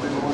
been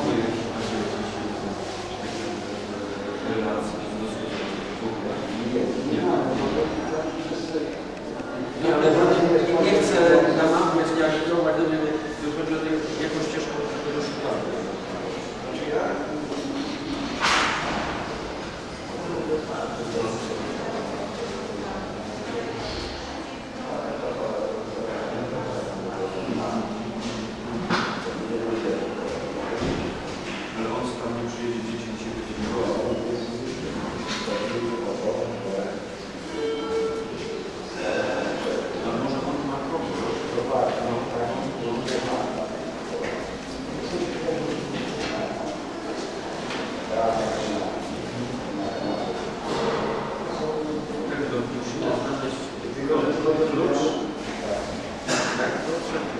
Tak.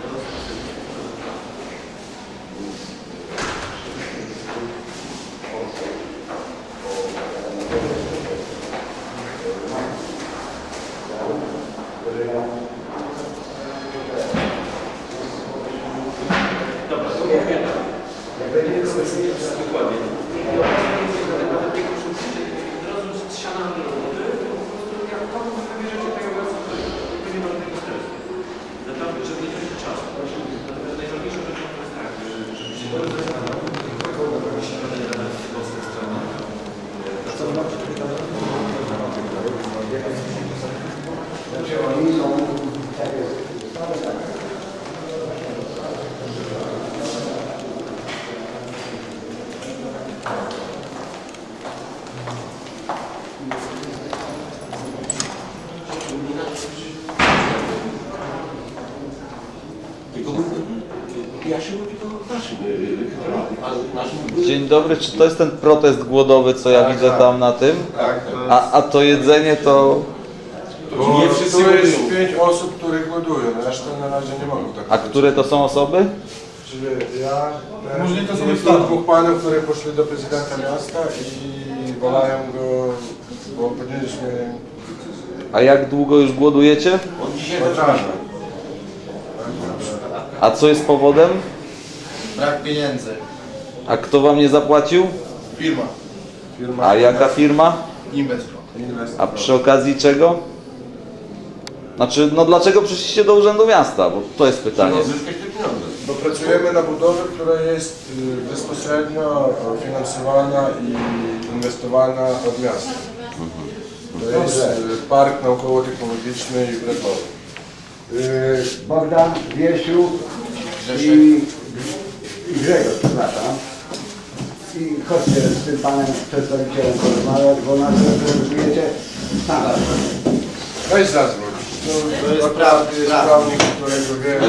Dokładnie. Nawet nie koszulki, tylko od razu z sianami. Tylko ja się mówię o naszym hydrauliku, a naszym... Dzień dobry, czy to jest ten protest głodowy, co ja Tak, widzę tak. tam na tym? Tak, to jest, A, a to jedzenie to... bo nie wszyscy tu jest głodują. pięć osób, które głodują, reszta na razie nie mogą tak A które to są osoby? Czyli ja, ten, Może nie to są i dwóch panów, które poszli do prezydenta miasta i wolają go, bo podjęliśmy A jak długo już głodujecie? Od dzisiaj też badania. A co jest powodem? Brak pieniędzy. A kto wam nie zapłacił? Firma. Firma A jaka firma? Inwestor. A przy okazji czego? Znaczy, no dlaczego przyszliście do Urzędu Miasta? Bo to jest pytanie. Bo pracujemy na budowie, która jest y, bezpośrednio y, finansowana i inwestowana od miasta. To jest y, park naukowo-technologiczny i. Yy, Bogdan, Wiesiu i, i Grzegorz, przepraszam. I chodźcie z tym panem przedstawicielem porozmawiać, bo nas reprezentujecie standard. Weź zadzwoń. To, to jest prawnik, którego wie.